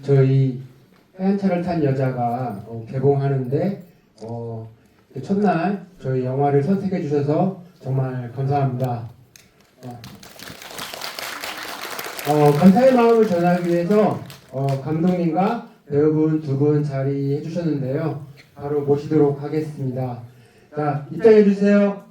저희 하얀 차를 탄 여자가 어, 개봉하는데 어, 첫날 저희 영화를 선택해 주셔서 정말 감사합니다. 어, 어, 감사의 마음을 전하기 위해서 어, 감독님과 배우분 두 분 자리해 주셨는데요. 바로 모시도록 하겠습니다. 자, 입장해 주세요.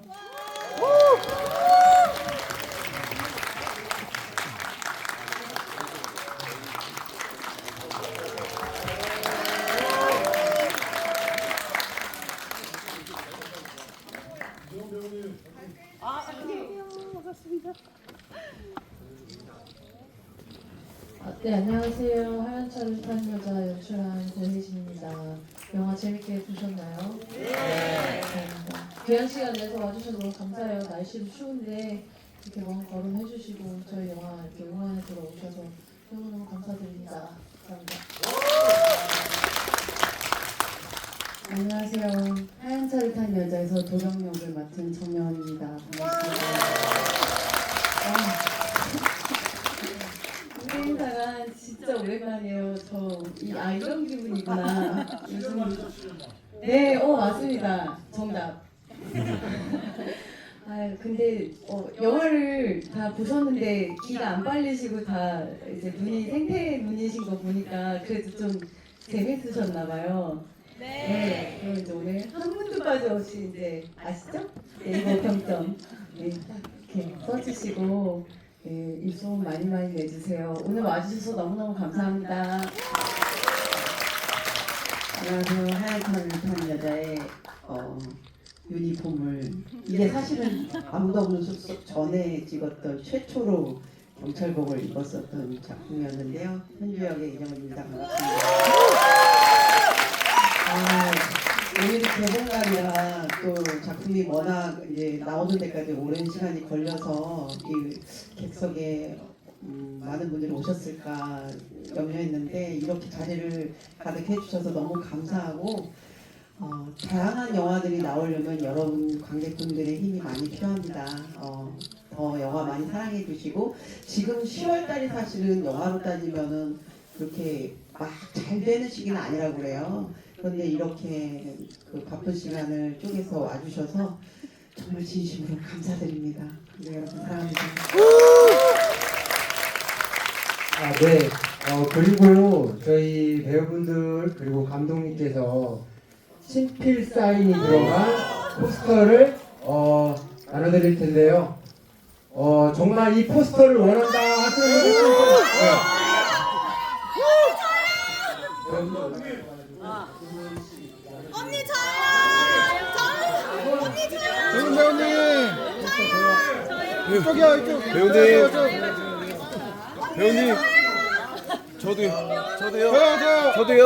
네, 안녕하세요. 하얀 차를 탄 여자 연출한 권혜진입니다. 영화 재밌게 보셨나요? 네. 감사합니다. 귀한 시간 내서 와주셔서 너무 감사해요. 날씨도 추운데 이렇게 먼 걸음 해주시고 저희 영화 이렇게 응원해 들어오셔서 너무너무 감사드립니다. 감사합니다. 안녕하세요. 하얀 차를 탄 여자에서 도정 역을 맡은 정여원입니다. 반갑습니다. 아, 무대 인사가 오랜만이에요. 저, 이, 아, 이런 기분이구나. 요즘. 네, 어, 맞습니다. 정답. 아, 근데, 어, 영화를 다 보셨는데, 기가 안 빨리시고 다 이제 눈이 생태 눈이신 거 보니까 그래도 좀 재밌으셨나 봐요. 네. 그럼 이제 오늘 한 분도 빠짐없이 이제 아시죠? 네이버 평점 네, 딱 이렇게 써주시고 네, 입소문 많이 많이 내주세요. 오늘 와주셔서 너무너무 감사합니다. 안녕하세요. 하얀 털을 탄 여자의 어, 유니폼을 이게 사실은 아무도 없는 숙소 전에 찍었던 최초로 경찰복을 입었었던 작품이었는데요. 현주 역의 이정입니다. 반갑습니다. 아, 오늘이 개봉날이라 또 워낙 이제 나오는 데까지 오랜 시간이 걸려서 이 객석에 음, 많은 분들이 오셨을까 염려했는데 이렇게 자리를 가득해 주셔서 너무 감사하고 어, 다양한 영화들이 나오려면 여러분 관객분들의 힘이 많이 필요합니다. 어, 더 영화 많이 사랑해 주시고 지금 10월 달이 사실은 영화로 따지면은 그렇게 막 잘 되는 시기는 아니라고 그래요. 그런데 이렇게 그 바쁜 시간을 쪼개서 와주셔서 정말 진심으로 감사드립니다. 네, 여러분 사랑합니다. 아, 네. 어, 그리고 저희 배우분들 그리고 감독님께서 친필 사인이 들어간 포스터를 어, 나눠드릴 텐데요. 어, 정말 이 포스터를 원한다 하시는 분들. 언니 저요. 저 언니 저요. 배운 배우님 이쪽이요 이쪽. 배우님. 배우님 저도요 저도요. 저요 저요 저도요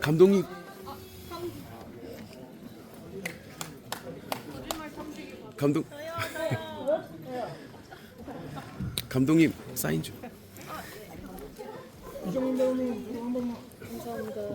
감독님 감독 감독님 사인 좀. 이정민 배우님 이거 한 번만 네. 감사합니다.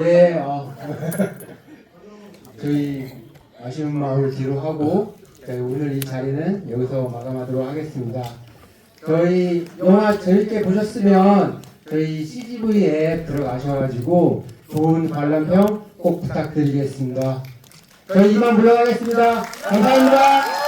네, 어, 저희 아쉬운 마음을 뒤로 하고 저희 오늘 이 자리는 여기서 마감하도록 하겠습니다. 저희 영화 재밌게 보셨으면 저희 CGV 앱 들어가셔가지고 좋은 관람평 꼭 부탁드리겠습니다. 저희 이만 물러가겠습니다. 감사합니다.